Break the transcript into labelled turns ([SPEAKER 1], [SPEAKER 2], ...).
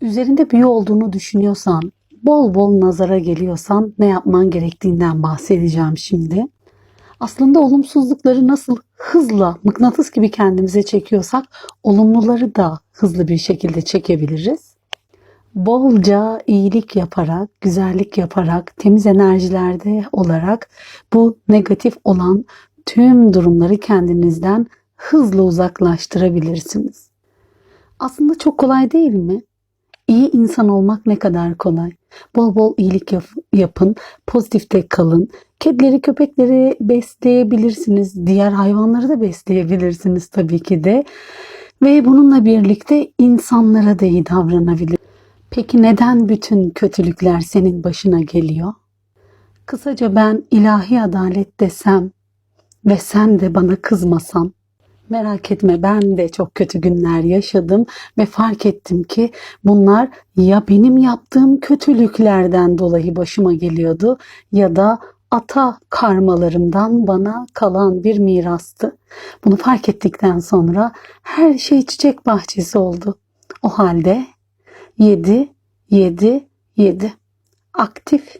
[SPEAKER 1] Üzerinde büyü olduğunu düşünüyorsan, bol bol nazara geliyorsan ne yapman gerektiğinden bahsedeceğim şimdi. Aslında olumsuzlukları nasıl hızla mıknatıs gibi kendimize çekiyorsak olumluları da hızlı bir şekilde çekebiliriz. Bolca iyilik yaparak, güzellik yaparak, temiz enerjilerde olarak bu negatif olan tüm durumları kendinizden hızla uzaklaştırabilirsiniz. Aslında çok kolay değil mi? İyi insan olmak ne kadar kolay. Bol bol iyilik yap- yapın, pozitifte kalın. Kedileri, köpekleri besleyebilirsiniz. Diğer hayvanları da besleyebilirsiniz tabii ki de. Ve bununla birlikte insanlara da iyi davranabilir. Peki neden bütün kötülükler senin başına geliyor? Kısaca ben ilahi adalet desem ve sen de bana kızmasan Merak etme ben de çok kötü günler yaşadım ve fark ettim ki bunlar ya benim yaptığım kötülüklerden dolayı başıma geliyordu ya da ata karmalarımdan bana kalan bir mirastı. Bunu fark ettikten sonra her şey çiçek bahçesi oldu. O halde 7 7 7 aktif